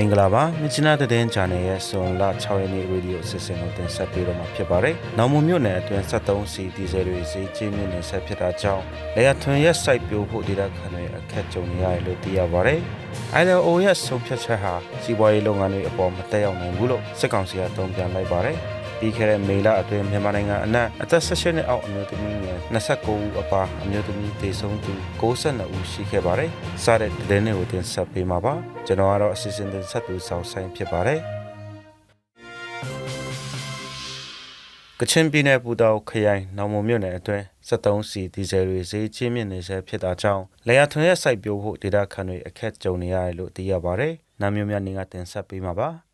မင်္ဂလာပါမြချနာတဲ့တဲ့ချန်နယ်ရဲ့ဆွန်လ6ရက်နေ့ရေဒီယိုအစီအစဉ်ကိုတင်ဆက်ပေးတော့မှာဖြစ်ပါတယ်။နောင်မွန်မြို့နယ်အတွင်း73စီဒီဇယ်တွေဈေးကြီးမြင့်နေဆက်ဖြစ်တာကြောင့်လေယာထွန်ရဲ့စိုက်ပျိုးဖို့ဒေတာခံတွေအခက်ကြုံနေရတယ်လို့သိရပါတယ်။ ILO ရဲ့ဆုံးဖြတ်ချက်ဟာစီးပွားရေးလုပ်ငန်းတွေအပေါ်မတက်ရောက်နိုင်ဘူးလို့စစ်ကောင်စီကတုံ့ပြန်လိုက်ပါတယ်။ ပြီးခဲ့တဲ့မေလအတွင်းမြန်မာနိုင်ငံအနှံ့အသက်16နှစ်အောက်အမျိုးသမီးငယ်29ဦးအပါအမျိုးသမီးသေဆုံးသူ62ဦးရှိခဲ့ပါတယ်။စတဲ့တဲ့နေ့ကိုတင်ဆက်ပေးမှာပါ။ကျွန်တော်ကတော့အစီအစဉ်တင်ဆက်သူဆောင်ဆိုင်ဖြစ်ပါတယ်။ကချင်ပြည်နယ်ပူတောက်ခရိုင်နောင်မမြို့နယ်အတွင်း73စီဒီဇယ်တွေဈေးချင်းမြင့်နေဆဲဖြစ်တာကြောင့်လေယာထွန်ရဲ့စိုက်ပျိုးဖို့ဒေတာခန်တွေအခက်ကြုံနေရတယ်လို့သိရပါတယ်။နာမျိုးများနေကတင်ဆက်ပေးမှာပါ။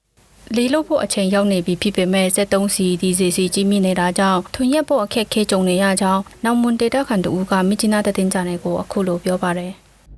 လေးလို့ဖို့အချိန်ရောက်နေပြီဖြစ်ပေမဲ့73စီဒီစီစီကြီးမြင့်နေတာကြောင့်ထွန်ရက်ဖို့အခက်ခဲကြုံနေရကြောင်းနောက်မွန်ဒေတာခန်တူကမြချနာတဲ့တင်ကြနယ်ကိုအခုလိုပြောပါတယ်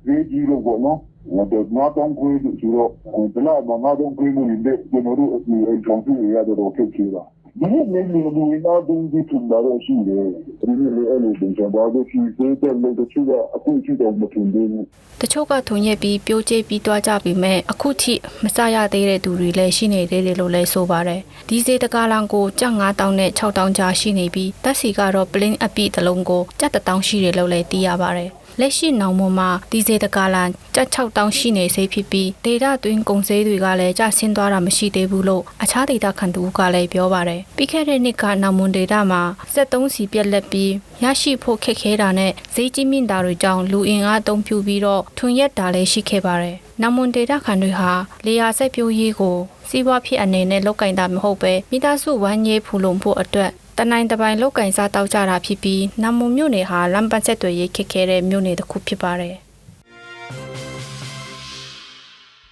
ဈေးကြီးလို့ပေါ့နော်ဟိုတော့ငါတောင်းခွေးလို့ဆိုတော့ဘယ်လောက်မှငါတောင်းခွေးမှုတွေကျွန်တော်တို့အအကြောင်းစုရရတော့ခက်ခဲတာ ဒီနေ့လည်းလူတွေနာဒုံဒီထုံတာတော့ရှိတယ်ဒီနေ့လည်းအဲ့လိုတင်ကြပါတော့ရှိသေးတယ်လို့တချို့ကအခုရှိတော့မထင်သေးဘူးတချို့ကထွန်ရက်ပြီးပြိုးကျပြီးတွားကြပြီမဲ့အခုထိမစရသေးတဲ့သူတွေလည်းရှိနေသေးတယ်လို့လည်းဆိုပါတယ်ဒီစေတကားလန်ကိုကြက်9000နဲ့6000ကြားရှိနေပြီးတက်စီကတော့ plain အပိတစ်လုံးကိုကြက်1000ရှိတယ်လို့လည်းသိရပါတယ် လက်ရှိနောင်မွန်မှာဒီစေတကာလန်ကြက်6000ရှိနေစေဖြစ်ပြီးဒေတာတွင်းကုန်စည်တွေကလည်းကျဆင်းသွားတာမရှိသေးဘူးလို့အခြားဒေတာခန်တူကလည်းပြောပါတယ်ပြီးခဲ့တဲ့နှစ်ကနောင်မွန်ဒေတာမှာ73စီပြက်လက်ပြီးရရှိဖို့ခက်ခဲတာနဲ့ဈေးကြီးမြင့်တာတွေကြောင့်လူအင်အားအသုံးပြုပြီးတော့ထွန်ရက်တာလည်းရှိခဲ့ပါတယ်နောင်မွန်ဒေတာခန်တွေဟာလေယာစိုက်ပျိုးရေးကိုစီးပွားဖြစ်အနေနဲ့လောက်ကင်တာမဟုတ်ပဲမိသားစုဝမ်းရေးဖူလုံဖို့အတွက် တနိုင်တပိုင်လောက်ကင်စားတောက်ကြတာဖြစ်ပြီးနမွန်မြို့နယ်ဟာလမ်းပတ်ဆက်တွေရေးခက်ခဲတဲ့မြို့နယ်တစ်ခုဖြစ်ပါတယ်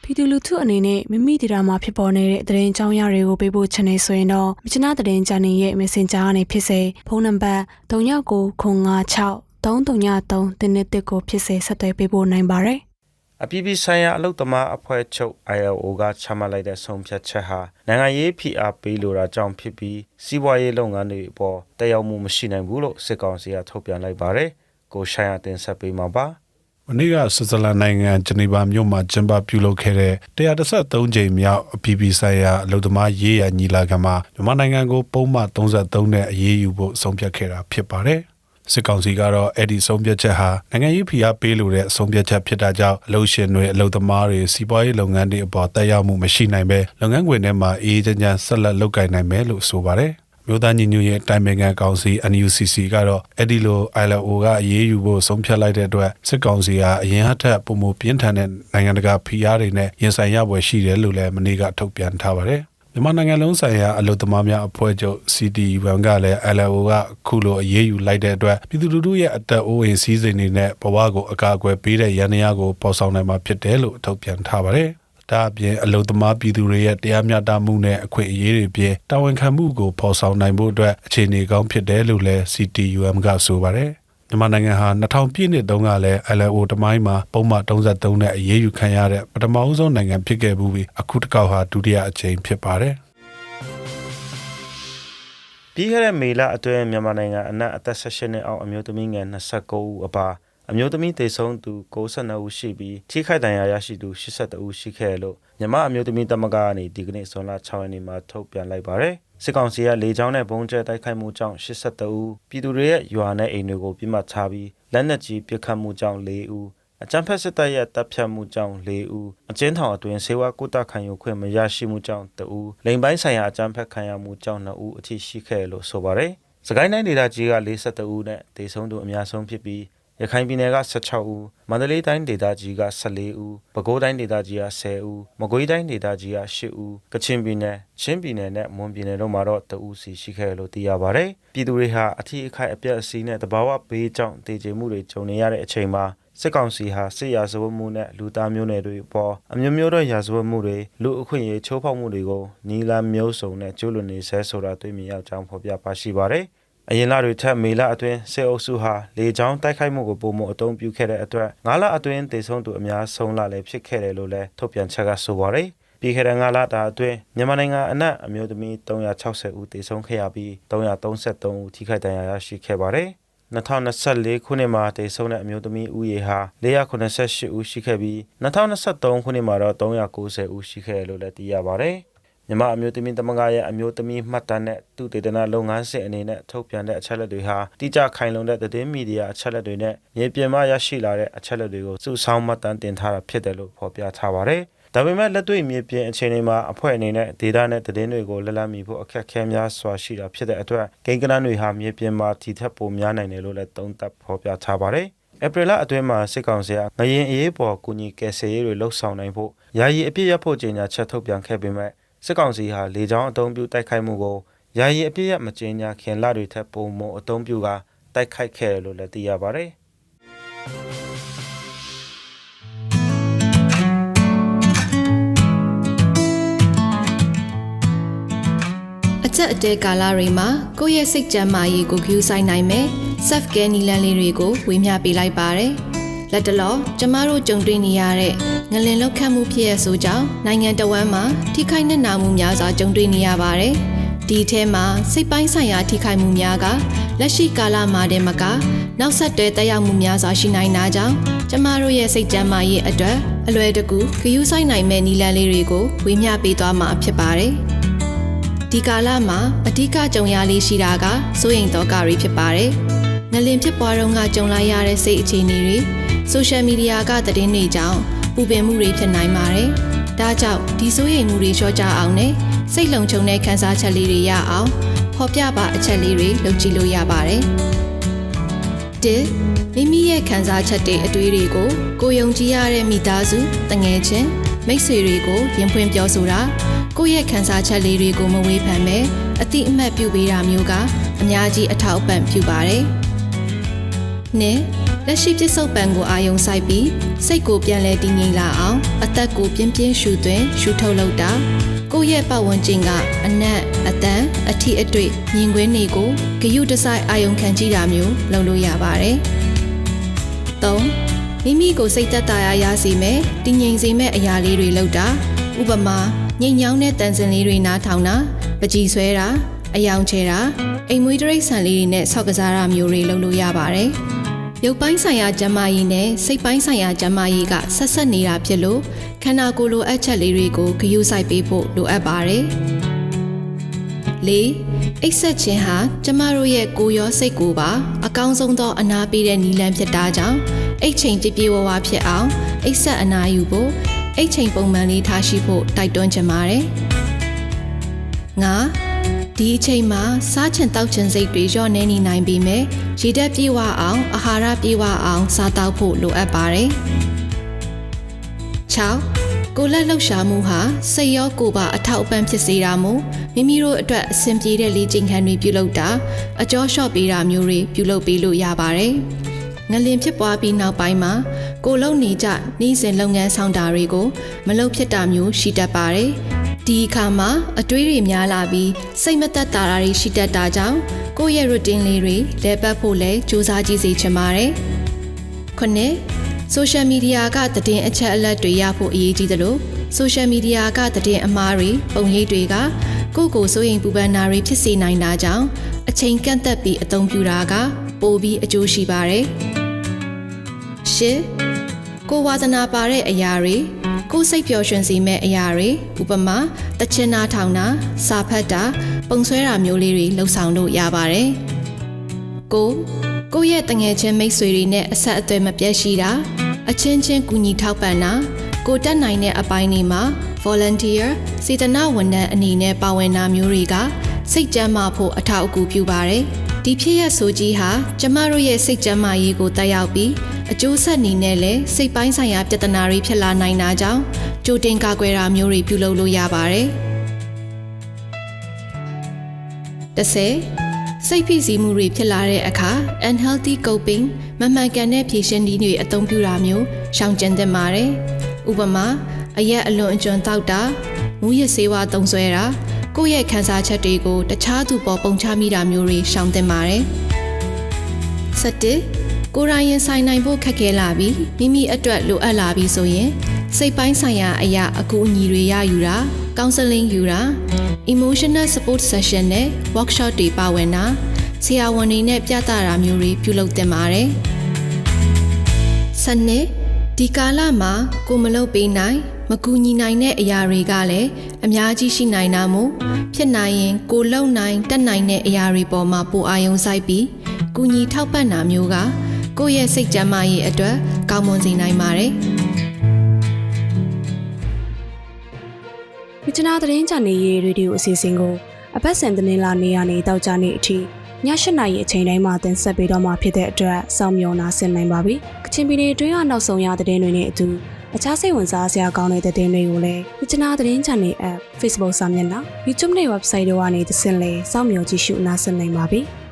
ပြည်သူလူထုအနေနဲ့မိမိဒေတာမှာဖြစ်ပေါ်နေတဲ့သတင်းအကြောင်းအရာတွေကိုပေးဖို့ချင်နေဆိုရင်တော့မြချနာသတင်းချန်နယ်ရဲ့ Messenger ကနေဖြစ်စေဖုန်းနံပါတ်3996 333တင်းတစ်ကိုဖြစ်စေဆက်သွယ်ပေးဖို့နိုင်ပါတယ် အပြည်ပြည်ဆိုင်ရာအလုတ်သမားအဖွဲ့ချုပ် ILO ကချမှတ်လိုက်တဲ့ဆုံးဖြတ်ချက်ဟာနိုင်ငံရေးဖိအားပေးလိုတာကြောင့်ဖြစ်ပြီးစီးပွားရေးလုပ်ငန်းတွေအပေါ်တက်ရောက်မှုမရှိနိုင်ဘူးလို့စစ်ကောင်စီကထုတ်ပြန်လိုက်ပါတယ်။ကိုရှိုင်းအတင်ဆက်ပေးမှာပါ။မနေ့ကဆွစ်ဇာလန်နိုင်ငံဂျနီဗာမြို့မှာကျင်းပပြုလုပ်ခဲ့တဲ့133ကြိမ်မြောက်အပြည်ပြည်ဆိုင်ရာအလုံသမားရေးရာညီလာခံမှာမြန်မာနိုင်ငံကိုပုံမှန်33နဲ့အရေးယူဖို့ဆုံးဖြတ်ခဲ့တာဖြစ်ပါတယ်။ စစ်ကောင်စီကတော့အဲ့ဒီဆုံးဖြတ်ချက်ဟာနိုင်ငံရေးဖိအားပေးလို့တဲ့ဆုံးဖြတ်ချက်ဖြစ်တာကြောင့်အလုံရှင်တွေအလုံသမားတွေစီးပွားရေးလုပ်ငန်းတွေအပေါ်တက်ရောက်မှုမရှိနိုင်ပဲလုပ်ငန်းခွင်ထဲမှာအေးအေးချမ်းချမ်းဆက်လက်လုပ်ကိုင်နိုင်မယ်လို့ဆိုပါတယ်။မြို့သားညီညွတ်ရေးတိုင်ပင်ခံကောင်စီ NUCC ကတော့အဲ့ဒီလို ILO ကအရေးယူဖို့ဆုံးဖြတ်လိုက်တဲ့အတွက်စစ်ကောင်စီဟာအရင်အထက်ပုံမပြင်းထန်တဲ့နိုင်ငံတကာဖိအားတွေနဲ့ရင်ဆိုင်ရပွဲရှိတယ်လို့လည်းမနေ့ကထုတ်ပြန်ထားပါတယ်။ မြန်မာနိုင်ငံလုံးဆိုင်ရာအလုသမားများအဖွဲ့ချုပ် CDUM ကလည်း ILO ကခုလိုအရေးယူလိုက်တဲ့အတွက်ပြည်သူလူထုရဲ့အသက်အိုးအိမ်စည်းစိမ်တွေနဲ့ဘဝကိုအကာအကွယ်ပေးတဲ့ရန်ရာကိုပေါ်ဆောင်နိုင်မှာဖြစ်တယ်လို့ထုတ်ပြန်ထားပါတယ်။ဒါအပြင်အလုသမားပြည်သူတွေရဲ့တရားမျှတမှုနဲ့အခွင့်အရေးတွေပြင်တာဝန်ခံမှုကိုဖော်ဆောင်နိုင်ဖို့အတွက်အခြေအနေကောင်းဖြစ်တယ်လို့လည်း CTUM ကဆိုပါတယ်။ မြန်မာနိုင်ငံဟာ2000ပြည့်နှစ်တုန်းကလည်း LO တမိုင်းမှာပုံမှန်33နဲ့အရေးယူခံရတဲ့ပထမအဆုံးနိုင်ငံဖြစ်ခဲ့မှုပြီးအခုတစ်ခေါက်ဟာဒုတိယအကြိမ်ဖြစ်ပါတယ်။ပြီးခဲ့တဲ့မေလအတွင်းမြန်မာနိုင်ငံအနှံ့အသက်16နှစ်အောက်အမျိုးသမီးငယ်29ဦးအပါအမျိုးသမီးသေဆုံးသူ62ဦးရှိပြီးထိခိုက်ဒဏ်ရာရရှိသူ82ဦးရှိခဲ့တယ်လို့မြန်မာအမျိုးသမီးတမကကနေဒီကနေ့ဇွန်လ6ရက်နေ့မှာထုတ်ပြန်လိုက်ပါတယ် စစ်ကောင်စီကလေကြောင်းနဲ့ဘုံကျဲတိုက်ခိုက်မှုကြောင့်82ဦးပြည်သူတွေရဲ့ရွာနဲ့အိမ်တွေကိုပြစ်မှတ်ထားပြီးလက်နက်ကြီးပစ်ခတ်မှုကြောင့်4ဦးအကြမ်းဖက်စစ်တပ်ရဲ့တပ်ဖြတ်မှုကြောင့်၄ဦးအကျဉ်းထောင်အတွင်းဆေးဝါးကုသခံယူခွင့်မရရှိမှုကြောင့်တဦးလိမ်ပိုင်းဆိုင်ရာအကြမ်းဖက်ခံရမှုကြောင့်2ဦးအထိရှိခဲ့တယ်လို့ဆိုပါတယ်။စကိုင်းတိုင်းဒေသကြီးက42ဦးနဲ့ဒေဆုံးသူအများဆုံးဖြစ်ပြီး ရခိုင်ပြည်နယ်က16ဦးမန္တလေးတိုင်းဒေသကြီးက14ဦးပဲခူးတိုင်းဒေသကြီးက10ဦးမကွေးတိုင်းဒေသကြီးက8ဦးကချင်ပြည်နယ်ချင်းပြည်နယ်နဲ့မွန်ပြည်နယ်တို့မှာတော့2ဦးစီရှိခဲ့တယ်လို့သိရပါတယ်။ပြည်သူတွေဟာအထီးအခိုက်အပြက်အစီးနဲ့တဘာဝဘေးကြောင့်တည်ကြမှုတွေကြုံနေရတဲ့အချိန်မှာစစ်ကောင်စီဟာစစ်ရာဇဝတ်မှုနဲ့လူသားမျိုးနွယ်တွေအပေါ်အမျိုးမျိုးသောရာဇဝတ်မှုတွေလူအခွင့်အရေးချိုးဖောက်မှုတွေကိုနီလာမျိုးစုံနဲ့ကျူးလွန်နေဆဲဆိုတာတွေ့မြင်ရောက်ကြောင်းဖော်ပြပါရှိပါတယ်။ အရင်လတွေထက်မေလအတွင်းစစ်အုပ်စုဟာလေကြောင်းတိုက်ခိုက်မှုကိုပုံမအုံပြုခဲ့တဲ့အတွက်ငါးလအတွင်းတေဆုံးသူအများဆုံးလလည်းဖြစ်ခဲ့တယ်လို့လည်းထုတ်ပြန်ချက်ကဆိုပါတယ်။ပြီးခဲ့တဲ့ငါးလတာအတွင်းမြန်မာနိုင်ငံအနှံ့အမျိုးသမီး360ဦးတေဆုံးခဲ့ရပြီး333ဦးထိခိုက်ဒဏ်ရာရရှိခဲ့ပါတယ်။2024ခုနှစ်မှာတည်ဆုံတဲ့အမျိုးသမီးဦးရေဟာ488ဦးရှိခဲ့ပြီး2023ခုနှစ်မှာတော့390ဦးရှိခဲ့တယ်လို့လည်းသိရပါတယ်။ မြန်မာအမျိုးသမီးသမဂ္ဂရဲ့အမျိုးသမီးမှတ်တမ်းနဲ့သူတေသနာလုပ်ငန်းစဉ်အနေနဲ့ထုတ်ပြန်တဲ့အချက်အလက်တွေဟာတိကျခိုင်လုံတဲ့သတင်းမီဒီယာအချက်အလက်တွေနဲ့မြေပြင်မှာရရှိလာတဲ့အချက်အလက်တွေကိုစုဆောင်းမှတ်တမ်းတင်ထားတာဖြစ်တယ်လို့ဖော်ပြထားပါတယ်။ဒါပေမဲ့လက်တွေ့မြေပြင်အခြေအနေမှာအဖွဲ့အနေနဲ့ဒေတာနဲ့သတင်းတွေကိုလက်လန်းမီဖို့အခက်အခဲများစွာရှိတာဖြစ်တဲ့အတွက်ဂိမ်းကနန်းတွေဟာမြေပြင်မှာထီထက်ပိုများနိုင်တယ်လို့လည်းသုံးသပ်ဖော်ပြထားပါတယ်။ဧပြီလအတွင်းမှာစစ်ကောင်စီကငရင်အေးပေါ်ကူညီကယ်ဆယ်ရေးတွေလှုပ်ဆောင်နိုင်ဖို့ယာယီအပြစ်ရဖို့ကြေညာချက်ထုတ်ပြန်ခဲ့ပေမဲ့ စစ်ကောင်စီဟာလေကြောင်းအုံပြုတိုက်ခိုက်မှုကိုယာယီအပြစ်ရမကြေညာခင်လတွေထက်ပိုမိုအုံပြုကတိုက်ခိုက်ခဲ့တယ်လို့လည်းသိရပါတယ်။အချက်အတဲကာလတွေမှာကိုယ့်ရဲ့စိတ်ကြမ်းမာရေးကိုဂရုစိုက်နိုင်မယ် self care နည်းလမ်းလေးတွေကိုဝေမျှပေးလိုက်ပါတယ်။လက်တလောကျမတို့ကြုံတွေ့နေရတဲ့ ငလင်လောက်ခတ်မှုဖြစ်ရဆိုကြောင်းနိုင်ငံတော်ဝန်မှာထိခိုက်နစ်နာမှုများစွာကြုံတွေ့နေရပါတယ်။ဒီအထဲမှာစိတ်ပိုင်းဆိုင်ရာထိခိုက်မှုများကလက်ရှိကာလမှာတည်းမကနောက်ဆက်တွဲတက်ရောက်မှုများစွာရှိနိုင်တာကြောင့်ကျမတို့ရဲ့စိတ်ကြမ်းမာရေးအတွက်အလွယ်တကူဂရုစိုက်နိုင်မဲ့နည်းလမ်းလေးတွေကိုဝေမျှပေးသွားမှာဖြစ်ပါတယ်။ဒီကာလမှာအဓိကကြုံရလေးရှိတာကစိုးရိမ်တော့ကတွေဖြစ်ပါတယ်။ငလင်ဖြစ်ပွားတော့ကကြုံလာရတဲ့စိတ်အခြေအနေတွေဆိုရှယ်မီဒီယာကသတင်းတွေကြောင့် ပူပင်မှုတွေဖြစ်နိုင်ပါတယ်။ဒါကြောင့်ဒီစိုးရိမ်မှုတွေလျှော့ချအောင်နဲ့စိတ်လုံခြုံတဲ့ခံစားချက်လေးတွေရအောင်ဖော်ပြပါအချက်လေးတွေလုပ်ကြည့်လို့ရပါတယ်။တစ်မိမိရဲ့ခံစားချက်တွေအတွေးတွေကိုကိုယုံကြည်ရတဲ့မိသားစုတငယ်ချင်းမိတ်ဆွေတွေကိုရင်ဖွင့်ပြောဆိုတာကိုယ့်ရဲ့ခံစားချက်လေးတွေကိုမဝေဖန်ပဲအတိအမှတ်ပြုပေးတာမျိုးကအများကြီးအထောက်အပံ့ပြုပါတယ်။နှစ် လက်ရှိပြစ္ဆုတ်ပံကိုအာယုံစိုက်ပြီးစိတ်ကိုပြန်လဲတည်ငြိမ်လာအောင်အသက်ကိုပြင်းပြင်းရှူသွင်းရှူထုတ်လုပ်တာကိုယ့်ရဲ့ပတ်ဝန်းကျင်ကအနက်အတန်အထီအတွေ့မြင်ကွင်းတွေကိုဂယုတစိုက်အာယုံခံကြည့်တာမျိုးလုပ်လို့ရပါတယ်။၃မိမိကိုစိတ်သက်သာရာရစေမယ်တည်ငြိမ်စေမယ့်အရာလေးတွေလုပ်တာဥပမာငိမ့်ညောင်းတဲ့တန်စင်လေးတွေနားထောင်တာပကြီးဆွဲတာအယောင်ချဲတာအိမ်မွေးတရိတ်ဆန်လေးတွေနဲ့ဆောက်ကစားတာမျိုးတွေလုပ်လို့ရပါတယ် ရုပ်ပိုင်းဆိုင်ရာကျန်းမာရေးနဲ့စိတ်ပိုင်းဆိုင်ရာကျန်းမာရေးကဆက်ဆက်နေတာဖြစ်လို့ခန္ဓာကိုယ်လိုအပ်ချက်လေးတွေကိုဂရုစိုက်ပေးဖို့လိုအပ်ပါတယ်၄အိတ်ဆက်ခြင်းဟာကျမတို့ရဲ့ကိုယ်ရောစိတ်ကိုပါအကောင်းဆုံးသောအနာပေးတဲ့နည်းလမ်းဖြစ်တာကြောင့်အိတ်ချိန်ပြည့်ပြည့်ဝဝဖြစ်အောင်အိတ်ဆက်အနာယူဖို့အိတ်ချိန်ပုံမှန်လေးထားရှိဖို့တိုက်တွန်းချင်ပါတယ်။ငါ ဒီအချိန်မှာစားချင်တောက်ချင်စိတ်တွေလျော့နေနေနိုင်ပေမဲ့ရေဓာတ်ပြေဝအောင်အာဟာရပြေဝအောင်စားတောက်ဖို့လိုအပ်ပါတယ်။6ကိုလက်လှုပ်ရှားမှုဟာစိတ်ရောကိုယ်ပါအထောက်အပံ့ဖြစ်စေတာမို့မိမိတို့အတွက်အဆင်ပြေတဲ့လေ့ကျင့်ခန်းတွေပြုလုပ်တာအကျော်လျှော့ပေးတာမျိုးတွေပြုလုပ်ပေးလို့ရပါတယ်။ငလင်ဖြစ်ပွားပြီးနောက်ပိုင်းမှာကိုလုံနေကြနှီးစင်လုပ်ငန်းဆောင်တာတွေကိုမလုပ်ဖြစ်တာမျိုးရှိတတ်ပါတယ်။ ဒီအခါမှာအတွေးတွေများလာပြီးစိတ်မသက်သာတာတွေရှိတတ်တာကြောင့်ကိုယ့်ရဲ့ routine လေးတွေလဲပတ်ဖို့လဲစူးစမ်းကြည့်စေချင်ပါတယ်။ခုနှစ်ဆိုရှယ်မီဒီယာကသတင်းအချက်အလက်တွေရဖို့အရေးကြီးသလိုဆိုရှယ်မီဒီယာကသတင်းအမှားတွေပုံရိပ်တွေကကိုယ့်ကိုယ်စိုးရိမ်ပူပန်တာတွေဖြစ်စေနိုင်တာကြောင့်အချိန်ကန့်သက်ပြီးအသုံးပြုတာက ပိုပြီးအကျိုးရှိပါတယ်။ရှစ်ကိုဝါသနာပါတဲ့အရာတွေ ကိုယ်စိတ်ပျော်ရွှင်စေမဲ့အရာတွေဥပမာတချင်နာထောင်တာစာဖတ်တာ ပုံဆွဲတာမျိုးလေးတွေလှုပ်ဆောင်လို့ရပါတယ်။ကိုကိုယ့်ရဲ့တငယ်ချင်းမိတ်ဆွေတွေနဲ့အဆက်အသွယ်မပြတ်ရှိတာအချင်းချင်းကူညီထောက်ပံ့တာကိုတက်နိုင်တဲ့အပိုင်းတွေမှာ volunteer စေတနာဝန်ထမ်းအနေနဲ့ပါဝင်တာမျိုးတွေကစိတ်ကြမ်းမာဖို့အထောက်အကူပြုပါတယ်။ဒီဖြစ်ရဆိုကြီးဟာကျမတို့ရဲ့စိတ်ကြမ်းမာရေးကိုတက်ရောက်ပြီး အကျိုးဆက်အနေနဲ့လည်းစိတ်ပိုင်းဆိုင်ရာပြဿနာတွေဖြစ်လာနိုင်တာကြောင့်ကြိုတင်ကာကွယ်တာမျိုးတွေပြုလုပ်လို့ရပါတယ်။တစ်ဆယ်စိတ်ဖိစီးမှုတွေဖြစ်လာတဲ့အခါ unhealthy coping မမှန်ကန်တဲ့ဖြေရှင်းနည်းတွေအသုံးပြုတာမျိုးရှောင်ကျဉ်သင့်ပါတယ်။ဥပမာအရက်အလွန်အကျွံတောက်တာမူရစေဝါသုံးဆွဲတာကိုယ့်ရဲ့ခံစားချက်တွေကိုတခြားသူပေါ်ပုံချမိတာမျိုးတွေရှောင်သင့်ပါတယ်။ဆ က်တစ်ကိုယ်တိုင်ရင်ဆိုင်နိုင်ဖို့ခက်ခဲလာပြီးမိမိအတွက်လိုအပ်လာပြီးဆိုရင်စိတ်ပိုင်းဆိုင်ရာအရာအကူအညီတွေရယူတာ counseling ယူတာ emotional support session နဲ့ workshop တွေပါဝင်တာဆရာဝန်တွေနဲ့ပြသတာမျိုးတွေပြုလုပ်တင်ပါတယ်။စနစ်ဒီကာလမှာကိုမလုပ်ပေးနိုင် မကူညီနိုင်တဲ့အရာတွေကလည်းအများကြီးရှိနိုင်တာမို့ဖြစ်နိုင်ရင်ကိုလုံနိုင်တက်နိုင်တဲ့အရာတွေပေါ်မှာပိုအာရုံစိုက်ပြီးကူညီထောက်ပံ့တာမျိုးက ကိုယ့်ရဲ့စိတ်ကျန်းမာရေးအတွက်ကောင်းမွန်စေနိုင်ပါတယ်။မြချနာသတင်းချန်နယ်ရဲ့ရေဒီယိုအစီအစဉ်ကိုအပတ်စဉ်သတင်းလာနေရနေတောက်ကြနေအထိည၈နာရီအချိန်တိုင်းမှာတင်ဆက်ပေးတော့မှာဖြစ်တဲ့အတွက်စောင့်မျှော်နာဆင်နိုင်ပါပြီ။ကချင်ပြည်နယ်အတွင်းကနောက်ဆုံးရသတင်းတွေနဲ့အတူအခြားစိတ်ဝင်စားစရာကောင်းတဲ့သတင်းတွေကိုလည်းမြချနာသတင်းချန်နယ် app Facebook စာမျက်နှာ YouTube နဲ့ website တို့ကနေသင်လဲစောင့်မျှော်ကြည့်ရှုနားဆင်နိုင်ပါပြီ။